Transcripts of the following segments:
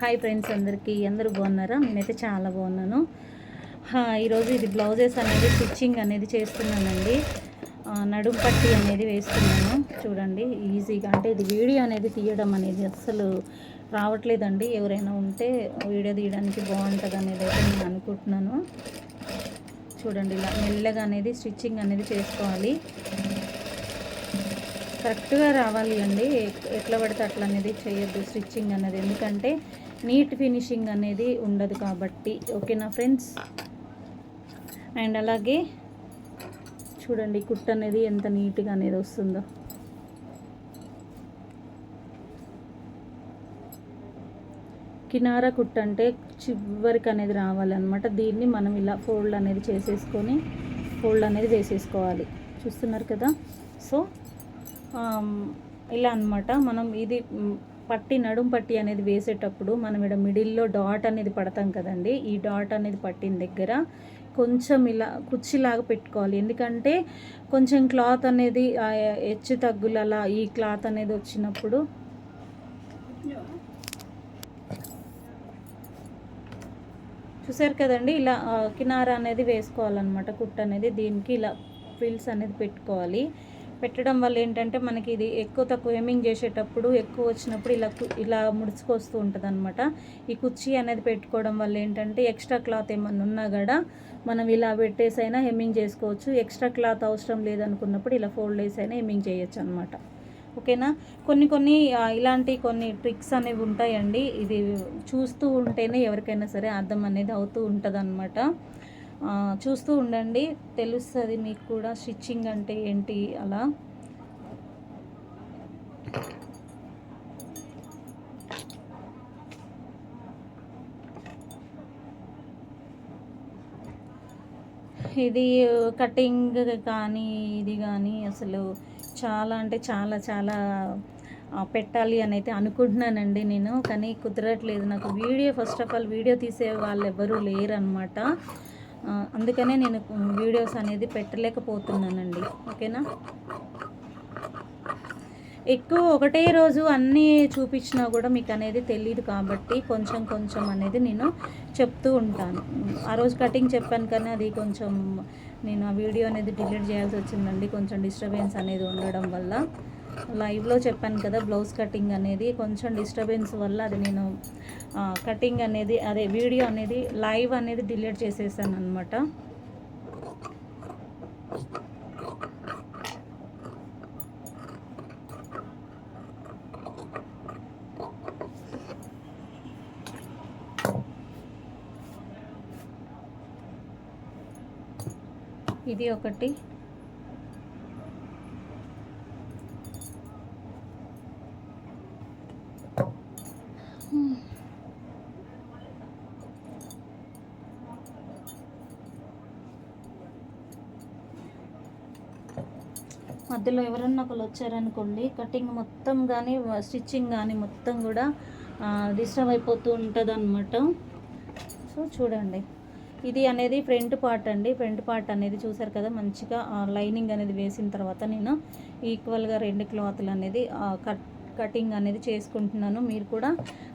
Hi friends అందరికీ. అందరూ బాగున్నారా? నేనైతే చాలా బాగున్నాను. ఈరోజు ఇది బ్లౌజెస్ అనేది స్టిచ్చింగ్ అనేది చేస్తున్నానండి. ఆ, నడుం పట్టి అనేది వేస్తున్నాను. చూడండి ఈజీగా. అంటే ఇది వీడియో అనేది తీయడం అనేది అస్సలు రావట్లేదండి. ఎవరైనా ఉంటే వీడియో తీయడానికి బాగుంటుంది అనేది అయితే నేను అనుకుంటున్నాను. చూడండి ఇలా మెల్లగా అనేది స్టిచ్చింగ్ అనేది చేసుకోవాలి. కరెక్ట్గా రావాలి అండి. ఎట్లా పడితే అట్లా అనేది చేయొద్దు స్టిచ్చింగ్ అనేది. ఎందుకంటే నీట్ ఫినిషింగ్ అనేది ఉండదు కాబట్టి. ఓకేనా ఫ్రెండ్స్? అండ్ అలాగే చూడండి కుట్ అనేది ఎంత నీట్గా అనేది వస్తుందో. కినారా కుట్ అంటే చివరికి అనేది రావాలన్నమాట. దీన్ని మనం ఇలా ఫోల్డ్ అనేది చేసేసుకొని ఫోల్డ్ అనేది వేసేసుకోవాలి. చూస్తున్నారు కదా? సో ఇలా అన్నమాట. మనం ఇది పట్టి నడుం పట్టి అనేది వేసేటప్పుడు మనం ఇక్కడ మిడిల్లో డాట్ అనేది పడతాం కదండి. ఈ డాట్ అనేది పట్టిన దగ్గర కొంచెం ఇలా కుర్చీలాగా పెట్టుకోవాలి. ఎందుకంటే కొంచెం క్లాత్ అనేది హెచ్చు తగ్గులు అలా ఈ క్లాత్ అనేది వచ్చినప్పుడు చూసారు కదండి? ఇలా కినారా అనేది వేసుకోవాలన్నమాట. కుట్ అనేది దీనికి ఇలా ఫిల్స్ అనేది పెట్టుకోవాలి. పెట్టడం వల్ల ఏంటంటే మనకి ఇది ఎక్కువ తక్కువ ఏమింగ్ చేసేటప్పుడు ఎక్కువ వచ్చినప్పుడు ఇలా కు- ఇలా ముడుచుకొస్తూ ఉంటుంది అనమాట ఈ కుర్చీ అనేది పెట్టుకోవడం వల్ల ఏంటంటే ఎక్స్ట్రా క్లాత్ ఏమన్నా ఉన్నా కూడా మనం ఇలా పెట్టేసి అయినా హెమ్మింగ్ చేసుకోవచ్చు. ఎక్స్ట్రా క్లాత్ అవసరం లేదనుకున్నప్పుడు ఇలా ఫోల్డ్ వేసైనా అయినా హెమ్మింగ్ చేయొచ్చు అనమాట ఓకేనా? కొన్ని కొన్ని ఇలాంటి కొన్ని ట్రిక్స్ అనేవి ఉంటాయండి. ఇది చూస్తూ ఉంటేనే ఎవరికైనా సరే అర్థం అనేది అవుతూ ఉంటుంది అనమాట చూస్తూ ఉండండి. తెలుస్తుంది మీకు కూడా స్టిచ్చింగ్ అంటే ఏంటి అలా. ఇది కటింగ్ కానీ ఇది కానీ అసలు చాలా అంటే చాలా చాలా పెట్టాలి అని అయితే అనుకుంటున్నానండి నేను. కానీ కుదరట్లేదు. నాకు video first of all video తీసే వాళ్ళు ఎవరూ లేరనమాట అందుకనే నేను వీడియోస్ అనేది పెట్టలేకపోతున్నానండి. ఓకేనా? ఎక్కువ ఒకటే రోజు అన్నీ చూపించినా కూడా మీకు అనేది తెలియదు కాబట్టి కొంచెం కొంచెం అనేది నేను చెప్తూ ఉంటాను. ఆ రోజు కటింగ్ చెప్పాను కానీ అది కొంచెం నేను ఆ వీడియో అనేది డిలీట్ చేయాల్సి వచ్చిందండి. కొంచెం డిస్టర్బెన్స్ అనేది ఉండడం వల్ల. లైవ్లో చెప్పాను కదా బ్లౌజ్ కటింగ్ అనేది కొంచెం డిస్టర్బెన్స్ వల్ల అది నేను కటింగ్ అనేది అదే వీడియో అనేది లైవ్ అనేది డిలీట్ చేసేసాను అనమాట ఇది ఒకటి. మధ్యలో ఎవరన్నా ఒకరు వచ్చారనుకోండి కటింగ్ మొత్తం కానీ స్టిచ్చింగ్ కానీ మొత్తం కూడా డిస్టర్బ్ అయిపోతూ ఉంటుంది అనమాట సో చూడండి. ఇది అనేది ఫ్రంట్ పార్ట్ అండి. ఫ్రంట్ పార్ట్ అనేది చూసారు కదా మంచిగా లైనింగ్ అనేది వేసిన తర్వాత నేను ఈక్వల్గా రెండు క్లాత్లు అనేది కట్ కటింగ్ అనేది చేసుకుంటున్నాను. మీరు కూడా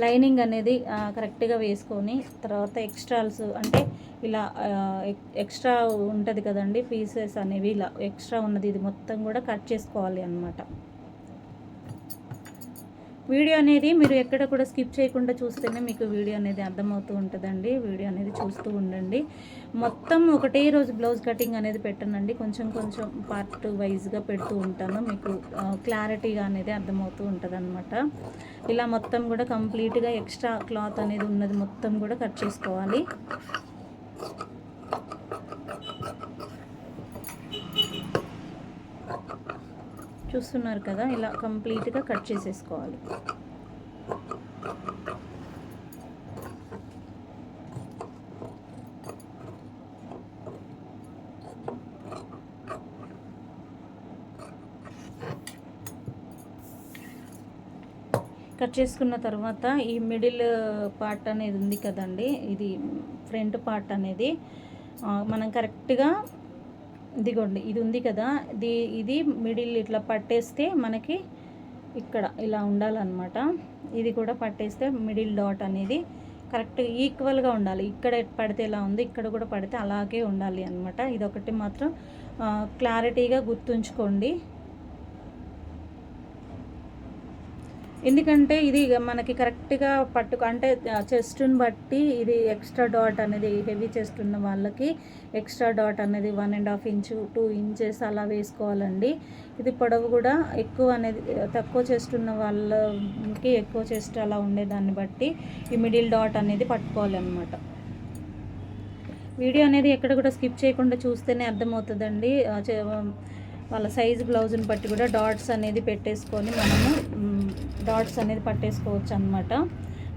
లైనింగ్ అనేది కరెక్ట్గా వేసుకొని తర్వాత ఎక్స్ట్రాల్స్ అంటే ఇలా ఎక్- ఎక్స్ట్రా ఉంటుంది కదండి పీసెస్ అనేవి ఇలా ఎక్స్ట్రా ఉన్నది ఇది మొత్తం కూడా కట్ చేసుకోవాలి అన్నమాట. వీడియో అనేది మీరు ఎక్కడ కూడా స్కిప్ చేయకుండా చూస్తేనే మీకు వీడియో అనేది అర్థమవుతూ ఉంటుందండి. వీడియో అనేది చూస్తూ ఉండండి. మొత్తం ఒకటే రోజు బ్లౌజ్ కటింగ్ అనేది పెట్టనండి. కొంచెం కొంచెం పార్ట్ వైజ్గా పెడుతూ ఉంటాను. మీకు క్లారిటీగా అనేది అర్థమవుతూ ఉంటుంది అనమాట ఇలా మొత్తం కూడా కంప్లీట్గా ఎక్స్ట్రా క్లాత్ అనేది ఉన్నది మొత్తం కూడా కట్ చేసుకోవాలి. చూస్తున్నారు కదా ఇలా కంప్లీట్గా కట్ చేసేసుకోవాలి. కట్ చేసుకున్న తర్వాత ఈ మిడిల్ పార్ట్ అనేది ఉంది కదండి ఇది ఫ్రంట్ పార్ట్ అనేది. మనం కరెక్ట్గా ఇదిగోండి ఇది ఉంది కదా. ఇది ఇది మిడిల్ ఇట్లా పట్టేస్తే మనకి ఇక్కడ ఇలా ఉండాలన్నమాట. ఇది కూడా పట్టేస్తే మిడిల్ డాట్ అనేది కరెక్ట్ ఈక్వల్గా ఉండాలి. ఇక్కడ పడితే ఎలా ఉంది ఇక్కడ కూడా పడితే అలాగే ఉండాలి అనమాట ఇదొకటి మాత్రం క్లారిటీగా గుర్తుంచుకోండి. ఎందుకంటే ఇది మనకి కరెక్ట్గా పట్టుకు అంటే చెస్ట్ని బట్టి ఇది ఎక్స్ట్రా డాట్ అనేది హెవీ చెస్ట్ ఉన్న వాళ్ళకి ఎక్స్ట్రా డాట్ అనేది one and half inch two inches అలా వేసుకోవాలండి. ఇది పొడవు కూడా ఎక్కువ అనేది తక్కువ చెస్ట్ ఉన్న వాళ్ళకి ఎక్కువ చెస్ట్ అలా ఉండేదాన్ని బట్టి ఈ మిడిల్ డాట్ అనేది పట్టుకోవాలన్నమాట. వీడియో అనేది ఎక్కడ కూడా స్కిప్ చేయకుండా చూస్తేనే అర్థమవుతుందండి. వాళ్ళ సైజు బ్లౌజ్ని బట్టి కూడా డాట్స్ అనేది పెట్టేసుకొని మనము డాట్స్ అనేది పట్టేసుకోవచ్చు అనమాట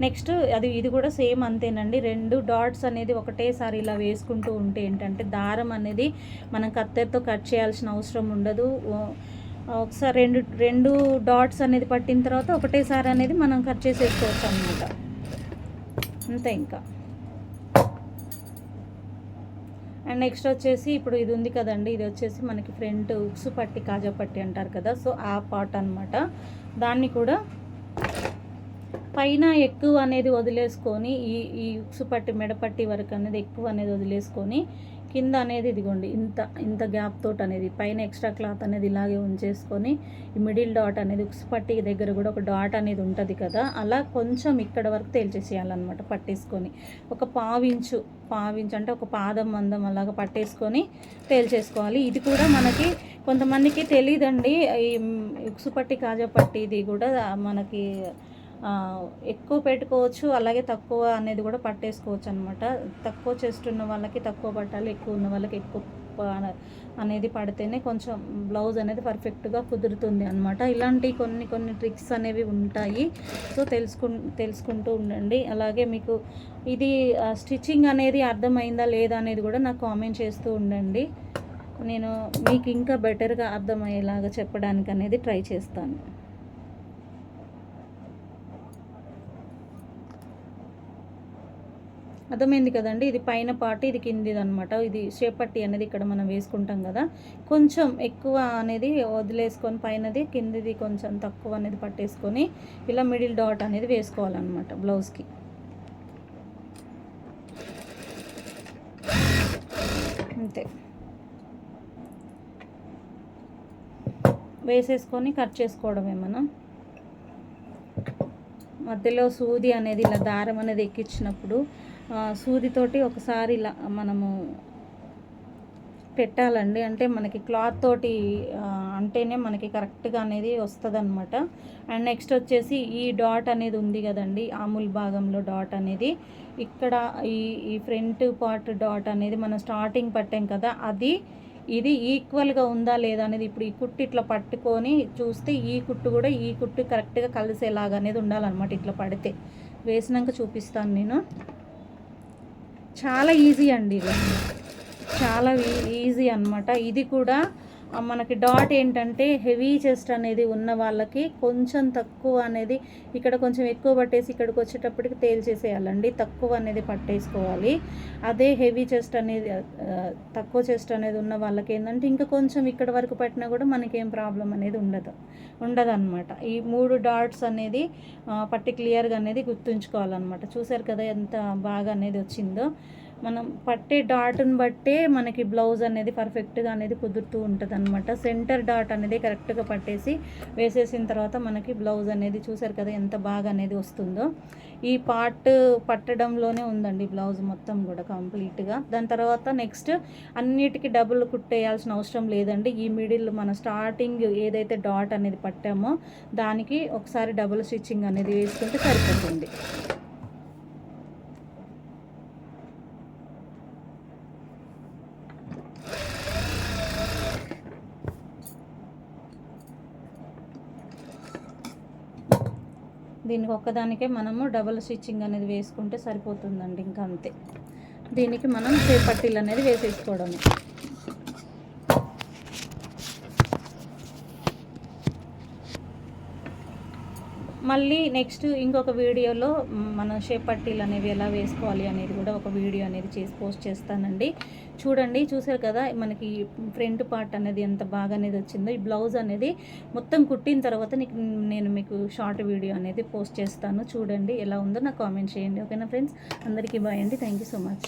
నెక్స్ట్ అది ఇది కూడా సేమ్ అంతేనండి. రెండు డాట్స్ అనేది ఒకటేసారి ఇలా వేసుకుంటూ ఉంటే ఏంటంటే దారం అనేది మనం కత్తెరతో కట్ చేయాల్సిన అవసరం ఉండదు. ఒకసారి రెండు రెండు డాట్స్ అనేది పట్టిన తర్వాత ఒకటేసారి అనేది మనం కట్ చేసేసుకోవచ్చు అనమాట అంతే ఇంకా. అండ్ నెక్స్ట్ వచ్చేసి ఇప్పుడు ఇది ఉంది కదండి ఇది వచ్చేసి మనకి ఫ్రంట్ ఉక్సు పట్టి కాజా పట్టి అంటారు కదా సో ఆ పార్ట్ అనమాట దాన్ని కూడా పైన ఎక్కువ అనేది వదిలేసుకొని ఈ ఈ ఉక్సు పట్టి మెడపట్టి వరకు అనేది ఎక్కువ అనేది వదిలేసుకొని కింద అనేది ఇదిగోండి ఇంత ఇంత గ్యాప్ తోటి అనేది పైన ఎక్స్ట్రా క్లాత్ అనేది ఇలాగే ఉంచేసుకొని ఈ మిడిల్ డాట్ అనేది ఉక్స్ పట్టి దగ్గర కూడా ఒక డాట్ అనేది ఉంటుంది కదా అలా కొంచెం ఇక్కడ వరకు తేల్చేసేయాలన్నమాట పట్టేసుకొని. ఒక పావించు పావించు అంటే ఒక పాదం మందం అలాగా పట్టేసుకొని తేల్చేసుకోవాలి. ఇది కూడా మనకి కొంతమందికి తెలియదండి ఈ ఉక్సు పట్టి కాజా పట్టి ఇది కూడా మనకి ఎక్కువ పెట్టుకోవచ్చు అలాగే తక్కువ అనేది కూడా పట్టేసుకోవచ్చు అనమాట తక్కువ చెస్ట్ ఉన్న వాళ్ళకి తక్కువ పట్టాలి ఎక్కువ ఉన్న వాళ్ళకి ఎక్కువ అనేది పడితేనే కొంచెం బ్లౌజ్ అనేది పర్ఫెక్ట్గా కుదురుతుంది అనమాట ఇలాంటి కొన్ని కొన్ని ట్రిక్స్ అనేవి ఉంటాయి. సో తెలుసుకు తెలుసుకుంటూ ఉండండి. అలాగే మీకు ఇది స్టిచ్చింగ్ అనేది అర్థమైందా లేదా అనేది కూడా నాకు కామెంట్ చేస్తూ ఉండండి. నేను మీకు ఇంకా బెటర్గా అర్థమయ్యేలాగా చెప్పడానికి అనేది ట్రై చేస్తాను. అర్థమైంది కదండి? ఇది పైన పార్ట్ ఇది కిందిది అనమాట ఇది షేపట్టి అనేది ఇక్కడ మనం వేసుకుంటాం కదా. కొంచెం ఎక్కువ అనేది వదిలేసుకొని పైనది కిందిది కొంచెం తక్కువ అనేది పట్టేసుకొని ఇలా మిడిల్ డాట్ అనేది వేసుకోవాలన్నమాట బ్లౌజ్కి. అంతే. వేసేసుకొని కట్ చేసుకోవడమే మనం. మధ్యలో సూది అనేది ఇలా దారం అనేది ఎక్కించినప్పుడు సూదితోటి ఒకసారి ఇలా మనము పెట్టాలండి. అంటే మనకి క్లాత్ తోటి అంటేనే మనకి కరెక్ట్గా అనేది వస్తుంది అనమాట అండ్ నెక్స్ట్ వచ్చేసి ఈ డాట్ అనేది ఉంది కదండి ఆముల్ భాగంలో డాట్ అనేది. ఇక్కడ ఈ ఈ ఫ్రంట్ పార్ట్ డాట్ అనేది మనం స్టార్టింగ్ పట్టాం కదా అది ఇది ఈక్వల్గా ఉందా లేదా అనేది ఇప్పుడు ఈ కుట్టు ఇట్లా పట్టుకొని చూస్తే ఈ కుట్టు కూడా ఈ కుట్టు కరెక్ట్గా కలిసేలాగా అనేది ఉండాలన్నమాట ఇట్లా పడితే. వేసినాక చూపిస్తాను నేను. చాలా ఈజీ అండి ఇది. చాలా ఈజీ అనమాట ఇది కూడా మనకి డాట్ ఏంటంటే హెవీ చెస్ట్ అనేది ఉన్న వాళ్ళకి కొంచెం తక్కువ అనేది ఇక్కడ కొంచెం ఎక్కువ పట్టేసి ఇక్కడికి వచ్చేటప్పటికి తేల్చేసేయాలండి. తక్కువ అనేది పట్టేసుకోవాలి. అదే హెవీ చెస్ట్ అనేది తక్కువ చెస్ట్ అనేది ఉన్న వాళ్ళకి ఏంటంటే ఇంకా కొంచెం ఇక్కడ వరకు పట్టినా కూడా మనకేం ప్రాబ్లం అనేది ఉండదు. ఉండదన్నమాట. ఈ మూడు డాట్స్ అనేది పట్టి క్లియర్గా అనేది గుర్తుంచుకోవాలన్నమాట. చూసారు కదా ఎంత బాగా అనేది వచ్చిందో. మనం పట్టే డాట్ని బట్టే మనకి బ్లౌజ్ అనేది పర్ఫెక్ట్గా అనేది కుదురుతూ ఉంటుంది అనమాట సెంటర్ డాట్ అనేది కరెక్ట్గా పట్టేసి వేసేసిన తర్వాత మనకి బ్లౌజ్ అనేది చూసారు కదా ఎంత బాగా అనేది వస్తుందో. ఈ పార్ట్ పట్టడంలోనే ఉందండి బ్లౌజ్ మొత్తం కూడా కంప్లీట్గా. దాని తర్వాత నెక్స్ట్ అన్నిటికీ డబుల్ కుట్టేయాల్సిన అవసరం లేదండి. ఈ మిడిల్ మన స్టార్టింగ్ ఏదైతే డాట్ అనేది పట్టామో దానికి ఒకసారి డబుల్ స్టిచ్చింగ్ అనేది వేసుకుంటే సరిపోతుంది. దీనికి ఒక్కదానికే మనము డబల్ స్టిచ్చింగ్ అనేది వేసుకుంటే సరిపోతుందండి ఇంకా అంతే. దీనికి మనం చేపట్టీలు అనేది వేసేసుకోవడమే. మళ్ళీ నెక్స్ట్ ఇంకొక వీడియోలో మన షేప్ పట్టీలు అనేవి ఎలా వేసుకోవాలి అనేది కూడా ఒక వీడియో అనేది చేసి పోస్ట్ చేస్తానండి. చూడండి చూసారు కదా మనకి ఫ్రంట్ పార్ట్ అనేది ఎంత బాగా అనేది వచ్చిందో ఈ బ్లౌజ్ అనేది మొత్తం కుట్టిన తర్వాత నీకు నేను మీకు షార్ట్ వీడియో అనేది పోస్ట్ చేస్తాను. చూడండి ఎలా ఉందో నాకు కామెంట్ చేయండి. ఓకేనా ఫ్రెండ్స్? అందరికీ బాయ్ అండి. Thank you so much.